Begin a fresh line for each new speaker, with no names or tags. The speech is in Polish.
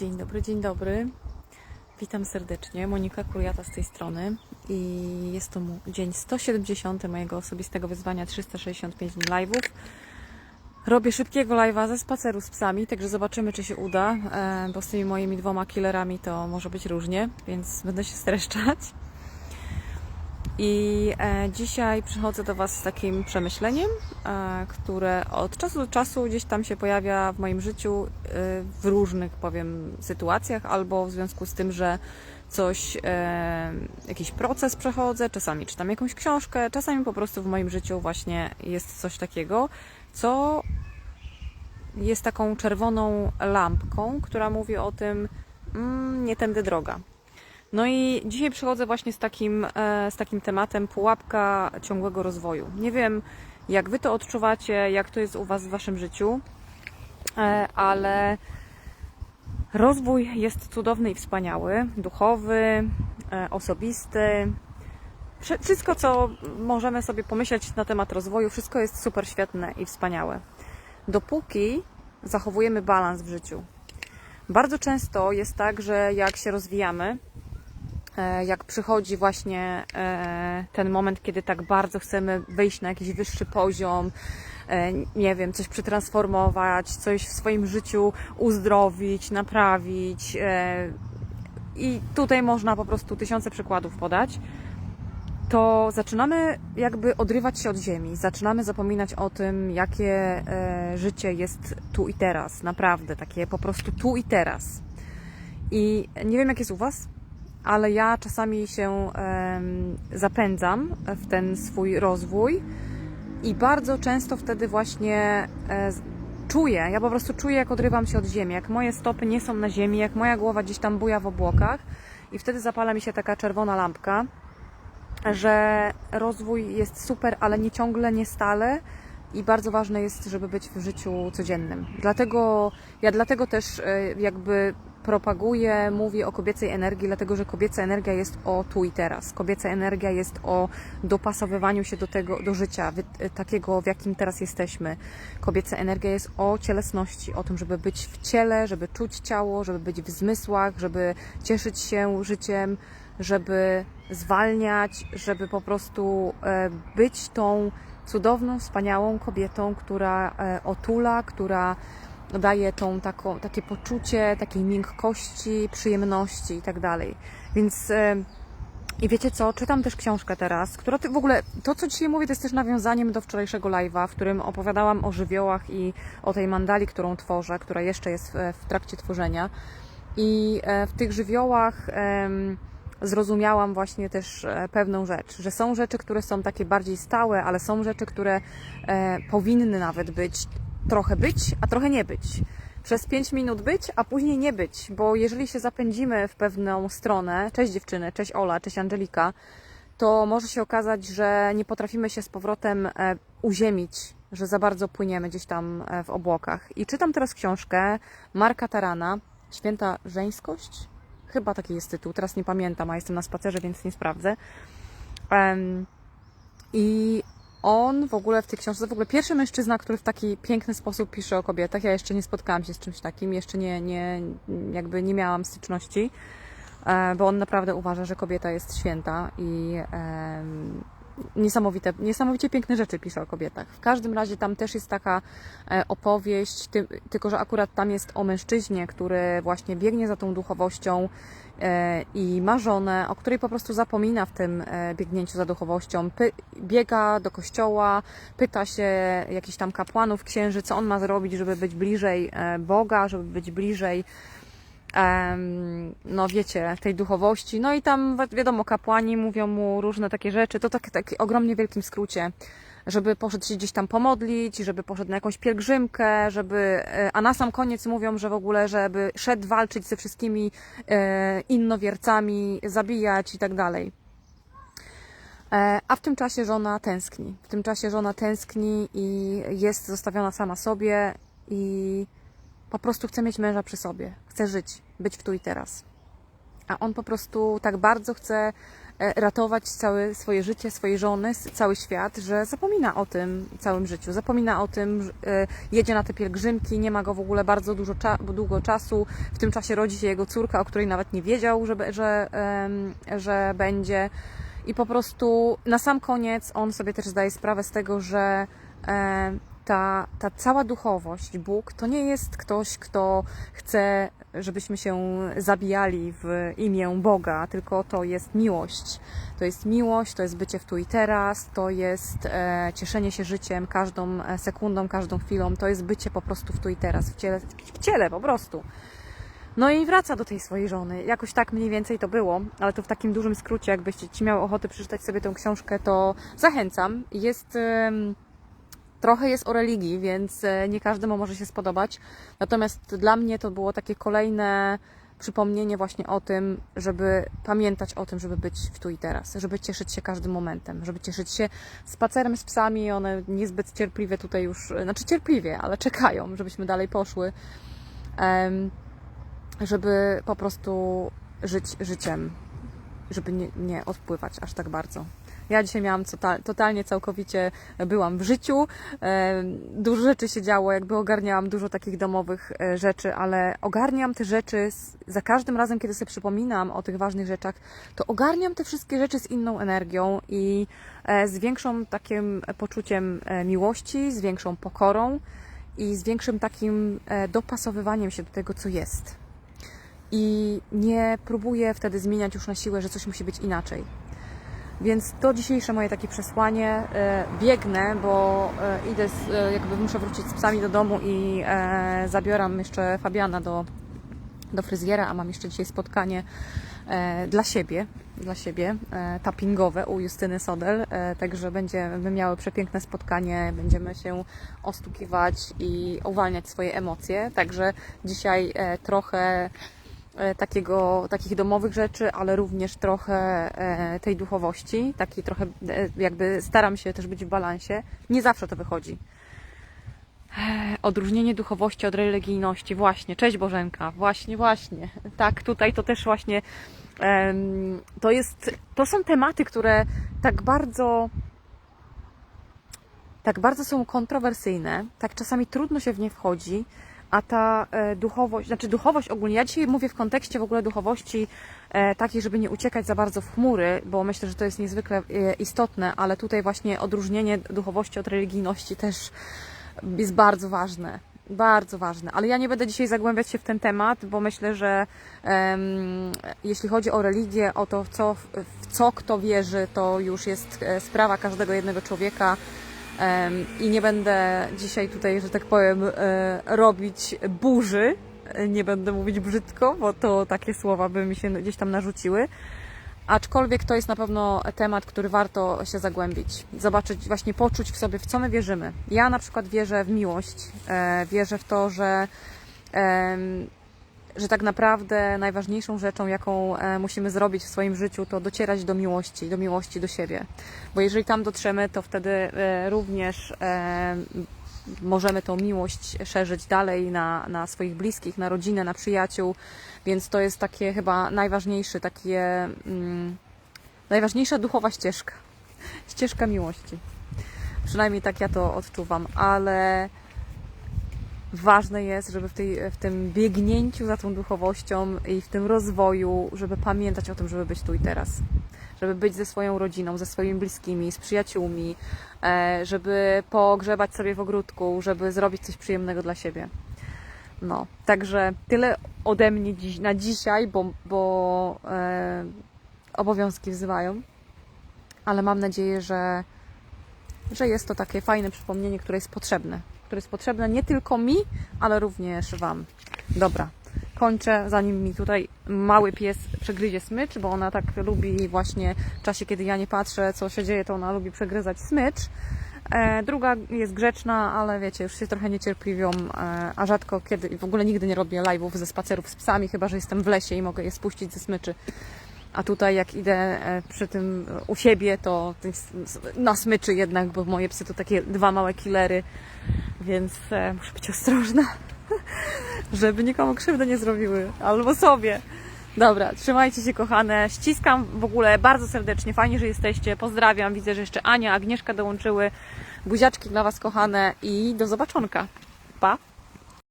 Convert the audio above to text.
Dzień dobry, dzień dobry. Witam serdecznie. Monika Kuriata z tej strony i jest to dzień 170 mojego osobistego wyzwania 365 dni live'ów. Robię szybkiego live'a ze spaceru z psami, także zobaczymy, czy się uda, e, bo z tymi moimi dwoma killerami to może być różnie, więc będę się streszczać. I e, dzisiaj przychodzę do Was z takim przemyśleniem, e, które od czasu do czasu gdzieś tam się pojawia w moim życiu e, w różnych, powiem, sytuacjach, albo w związku z tym, że coś, jakiś proces przechodzę, czasami czytam jakąś książkę, czasami po prostu w moim życiu właśnie jest coś takiego, co jest taką czerwoną lampką, która mówi o tym, mm, nie tędy droga. No i dzisiaj przychodzę właśnie z takim, e, z takim tematem pułapka ciągłego rozwoju. Nie wiem, jak Wy to odczuwacie, jak to jest u Was w Waszym życiu, e, ale rozwój jest cudowny i wspaniały, duchowy, e, osobisty. Wszy- Wszystko, co możemy sobie pomyśleć na temat rozwoju, wszystko jest super świetne i wspaniałe. Dopóki zachowujemy balans w życiu. Bardzo często jest tak, że jak się rozwijamy, jak przychodzi właśnie e, ten moment, kiedy tak bardzo chcemy wyjść na jakiś wyższy poziom, e, nie wiem, coś przetransformować, coś w swoim życiu uzdrowić, naprawić. e, I tutaj można po prostu tysiące przykładów podać. To zaczynamy jakby odrywać się od ziemi, zaczynamy zapominać o tym, jakie e, życie jest tu i teraz, naprawdę, takie po prostu tu i teraz. I nie wiem, jak jest u Was, ale ja czasami się zapędzam w ten swój rozwój i bardzo często wtedy właśnie e, czuję, ja po prostu czuję, jak odrywam się od ziemi, jak moje stopy nie są na ziemi, jak moja głowa gdzieś tam buja w obłokach i wtedy zapala mi się taka czerwona lampka, że rozwój jest super, ale nie ciągle, nie stale i bardzo ważne jest, żeby być w życiu codziennym. Dlatego ja dlatego też e, jakby propaguję, mówię o kobiecej energii, dlatego że kobieca energia jest o tu i teraz. Kobieca energia jest o dopasowywaniu się do tego, do życia, e, takiego, w jakim teraz jesteśmy. Kobieca energia jest o cielesności, o tym, żeby być w ciele, żeby czuć ciało, żeby być w zmysłach, żeby cieszyć się życiem, żeby zwalniać, żeby po prostu e, być tą cudowną, wspaniałą kobietą, która e, otula, która daje tą taką, takie poczucie takiej miękkości, przyjemności i tak dalej. Więc i wiecie co, czytam też książkę teraz, która w ogóle, to co dzisiaj mówię, to jest też nawiązaniem do wczorajszego live'a, w którym opowiadałam o żywiołach i o tej mandali, którą tworzę, która jeszcze jest w, trakcie tworzenia. I e, w tych żywiołach zrozumiałam właśnie też e, pewną rzecz, że są rzeczy, które są takie bardziej stałe, ale są rzeczy, które e, powinny nawet być, trochę być, a trochę nie być. Przez 5 minut być, a później nie być, bo jeżeli się zapędzimy w pewną stronę, cześć dziewczyny, cześć Ola, cześć Angelika, to może się okazać, że nie potrafimy się z powrotem e, uziemić, że za bardzo płyniemy gdzieś tam e, w obłokach. I czytam teraz książkę Marka Tarana, Święta Żeńskość? Chyba taki jest tytuł, teraz nie pamiętam, a jestem na spacerze, więc nie sprawdzę. I on w ogóle w tej książce, w ogóle pierwszy mężczyzna, który w taki piękny sposób pisze o kobietach. Ja jeszcze nie spotkałam się z czymś takim, jeszcze nie, nie jakby nie miałam styczności, e, bo on naprawdę uważa, że kobieta jest święta i niesamowite, niesamowicie piękne rzeczy pisze o kobietach. W każdym razie tam też jest taka e, opowieść, ty, tylko że akurat tam jest o mężczyźnie, który właśnie biegnie za tą duchowością e, i ma żonę, o której po prostu zapomina w tym e, biegnięciu za duchowością. Py, biega do kościoła, pyta się jakichś tam kapłanów, księży, co on ma zrobić, żeby być bliżej Boga, żeby być bliżej no wiecie, tej duchowości. No i tam wi- wiadomo, kapłani mówią mu różne takie rzeczy. To tak, tak ogromnie wielkim skrócie, żeby poszedł się gdzieś tam pomodlić, żeby poszedł na jakąś pielgrzymkę, żeby, e, a na sam koniec mówią, że w ogóle, żeby szedł walczyć ze wszystkimi e, innowiercami, zabijać i tak dalej. E, A w tym czasie żona tęskni. W tym czasie żona tęskni i jest zostawiona sama sobie i po prostu chce mieć męża przy sobie, chce żyć, być w tu i teraz. A on po prostu tak bardzo chce e, ratować całe swoje życie, swojej żony, cały świat, że zapomina o tym całym życiu, zapomina o tym, e, jedzie na te pielgrzymki, nie ma go w ogóle bardzo dużo długo czasu, w tym czasie rodzi się jego córka, o której nawet nie wiedział, że, że, że będzie. I po prostu na sam koniec on sobie też zdaje sprawę z tego, że e, ta, ta cała duchowość, Bóg, to nie jest ktoś, kto chce, żebyśmy się zabijali w imię Boga, tylko to jest miłość. To jest miłość, to jest bycie w tu i teraz, to jest e, cieszenie się życiem każdą e, sekundą, każdą chwilą, to jest bycie po prostu w tu i teraz, w ciele, w ciele po prostu. No i wraca do tej swojej żony. Jakoś tak mniej więcej to było, ale to w takim dużym skrócie, jakbyście ci miały ochotę przeczytać sobie tę książkę, to zachęcam. Jest em, trochę jest o religii, więc e, nie każdemu może się spodobać. Natomiast dla mnie to było takie kolejne przypomnienie właśnie o tym, żeby pamiętać o tym, żeby być w tu i teraz, żeby cieszyć się każdym momentem, żeby cieszyć się spacerem z psami. One niezbyt cierpliwie tutaj już, znaczy cierpliwie, ale czekają, żebyśmy dalej poszły. Żeby po prostu żyć życiem, żeby nie, nie odpływać aż tak bardzo. Ja dzisiaj miałam total, totalnie, całkowicie byłam w życiu. E, Dużo rzeczy się działo, jakby ogarniałam dużo takich domowych e, rzeczy, ale ogarniam te rzeczy za każdym razem, kiedy sobie przypominam o tych ważnych rzeczach, to ogarniam te wszystkie rzeczy z inną energią i e, z większą takim poczuciem miłości, z większą pokorą i z większym takim dopasowywaniem się do tego, co jest i nie próbuję wtedy zmieniać już na siłę, że coś musi być inaczej. Więc to dzisiejsze moje takie przesłanie. E, Biegnę, bo e, idę, z, e, jakby muszę wrócić z psami do domu i zabieram jeszcze Fabiana do, do fryzjera, a mam jeszcze dzisiaj spotkanie dla siebie, dla siebie, tappingowe u Justyny Sodel, także będziemy miały przepiękne spotkanie, będziemy się ostukiwać i uwalniać swoje emocje, także dzisiaj trochę takiego, takich domowych rzeczy, ale również trochę e, tej duchowości, takiej trochę e, jakby staram się też być w balansie. Nie zawsze to wychodzi. E, Odróżnienie duchowości od religijności. Właśnie, cześć Bożenka, właśnie, właśnie. Tak, tutaj to też właśnie to jest, to są tematy, które tak bardzo tak bardzo są kontrowersyjne, tak czasami trudno się w nie wchodzi, a ta e, duchowość, znaczy duchowość ogólnie, ja dzisiaj mówię w kontekście w ogóle duchowości e, takiej, żeby nie uciekać za bardzo w chmury, bo myślę, że to jest niezwykle e, istotne, ale tutaj właśnie odróżnienie duchowości od religijności też jest bardzo ważne. Bardzo ważne, ale ja nie będę dzisiaj zagłębiać się w ten temat, bo myślę, że em, jeśli chodzi o religię, o to, co, w co kto wierzy, to już jest sprawa każdego jednego człowieka. I nie będę dzisiaj tutaj, że tak powiem, e, robić burzy. Nie będę mówić brzydko, bo to takie słowa by mi się gdzieś tam narzuciły. Aczkolwiek to jest na pewno temat, który warto się zagłębić. Zobaczyć, właśnie poczuć w sobie, w co my wierzymy. Ja na przykład wierzę w miłość. E, wierzę w to, że że tak naprawdę najważniejszą rzeczą, jaką e, musimy zrobić w swoim życiu, to docierać do miłości, do miłości do siebie. Bo jeżeli tam dotrzemy, to wtedy e, również e, możemy tą miłość szerzyć dalej na, na swoich bliskich, na rodzinę, na przyjaciół. Więc to jest takie chyba najważniejsze, takie mm, najważniejsza duchowa ścieżka. Ścieżka miłości. Przynajmniej tak ja to odczuwam, ale ważne jest, żeby w, tej, w tym biegnięciu za tą duchowością i w tym rozwoju, żeby pamiętać o tym, żeby być tu i teraz. Żeby być ze swoją rodziną, ze swoimi bliskimi, z przyjaciółmi, e, żeby pogrzebać sobie w ogródku, żeby zrobić coś przyjemnego dla siebie. No, także tyle ode mnie dziś, na dzisiaj, bo, bo e, obowiązki wzywają, ale mam nadzieję, że, że jest to takie fajne przypomnienie, które jest potrzebne. Które jest potrzebne nie tylko mi, ale również Wam. Dobra, kończę, zanim mi tutaj mały pies przegryzie smycz, bo ona tak lubi właśnie w czasie, kiedy ja nie patrzę, co się dzieje, to ona lubi przegryzać smycz. E, druga jest grzeczna, ale wiecie, już się trochę niecierpliwią, e, a rzadko kiedy, w ogóle nigdy nie robię live'ów ze spacerów z psami, chyba że jestem w lesie i mogę je spuścić ze smyczy. A tutaj jak idę e, przy tym u siebie, to na smyczy jednak, bo moje psy to takie dwa małe killery, więc e, muszę być ostrożna, żeby nikomu krzywdy nie zrobiły, albo sobie. Dobra, trzymajcie się kochane. Ściskam w ogóle bardzo serdecznie. Fajnie, że jesteście. Pozdrawiam. Widzę, że jeszcze Ania, Agnieszka dołączyły. Buziaczki dla Was kochane i do zobaczonka. Pa!